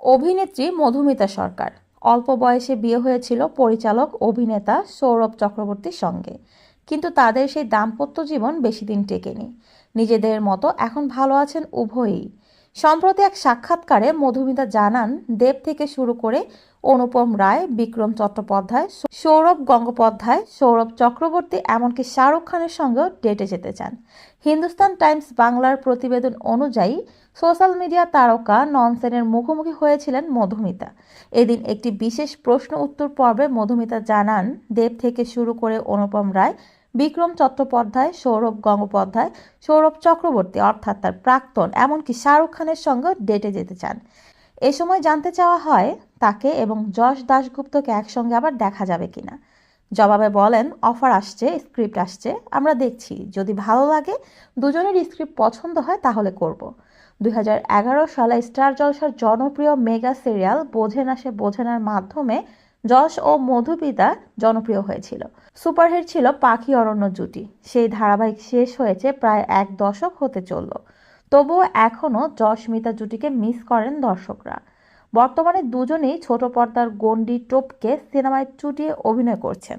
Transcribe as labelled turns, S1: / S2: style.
S1: অভিনেত্রী মধুমিতা সরকার। অল্প বয়সে বিয়ে হয়েছিল পরিচালক অভিনেতা সৌরভ চক্রবর্তীর সঙ্গে। কিন্তু তাদের সেই দাম্পত্য জীবন বেশি দিন টেকেনি। নিজেদের মতো এখন ভালো আছেন উভয়ই। সম্প্রতি এক সাক্ষাৎকারে মধুমিতা জানান, দেব থেকে শুরু করে অনুপম রায়, বিক্রম চট্টোপাধ্যায়, সৌরভ গঙ্গোপাধ্যায়, সৌরভ চক্রবর্তী, এমনকি শাহরুখ খানের সঙ্গেও ডেটে যেতে চান। হিন্দুস্তান টাইমস বাংলার প্রতিবেদন অনুযায়ী সোশ্যাল মিডিয়া তারকা ননসেনের মুখোমুখি হয়েছিলেন মধুমিতা। এদিন একটি বিশেষ প্রশ্ন উত্তর পর্বে মধুমিতা জানান, দেব থেকে শুরু করে অনুপম রায় বিক্রম চট্টোপাধ্যায়, সৌরভ গঙ্গোপাধ্যায়, সৌরভ চক্রবর্তী অর্থাৎ তার প্রাক্তন, এমনকি শাহরুখ খানের সঙ্গে ডেটে যেতে চান। এ সময় জানতে চাওয়া হয় তাকে এবং যশ দাশগুপ্তকে একসঙ্গে আবার দেখা যাবে কিনা। জবাবে বলেন, অফার আসছে, স্ক্রিপ্ট আসছে, আমরা দেখছি। যদি ভালো লাগে, দুজনের স্ক্রিপ্ট পছন্দ হয় তাহলে করব। দুই হাজার এগারো সালে স্টার জলসার জনপ্রিয় মেগা সিরিয়াল বোঝে না সে বোঝে নার মাধ্যমে যশ ও মধুপিতা জনপ্রিয় হয়েছিল। সুপারহিট ছিল পাখি অরণ্য জুটি। সেই ধারাবাহিক শেষ হয়েছে প্রায় এক দশক হতে চলল। তবুও এখনও যশ মিতা জুটিকে মিস করেন দর্শকরা। বর্তমানে দুজনেই ছোট পর্দার গণ্ডি টোপকে সিনেমায় চুটিয়ে অভিনয় করছেন।